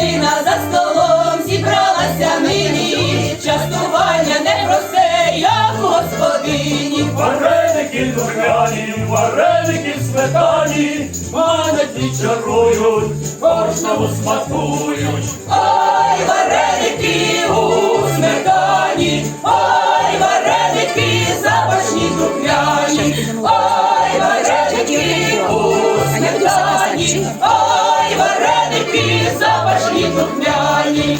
родина за столом зібралася нині, частування не просе, як господині. Вареники дурняні, вареники сметані, мене чарують, кожному смакують. Ой, вареники у сметані, ой, вареники запашні дурняні, ой, вареники у сметані духмяні.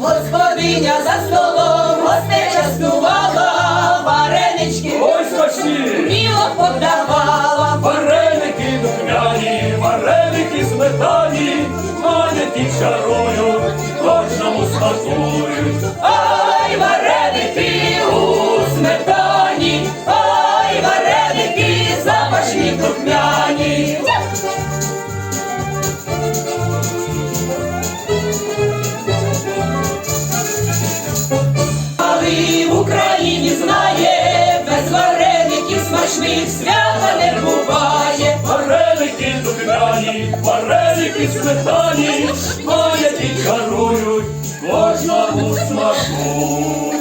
Господиня за столом гостей частувала, варенички Ой, смачні! міло подавала. Вареники духмяні, вареники сметані, ті чарують, кожному смакують. Ой, вареники вареників смачних свята не буває. Вареники духмяні, вареники сметані, мають ті чарують, кожному смакують.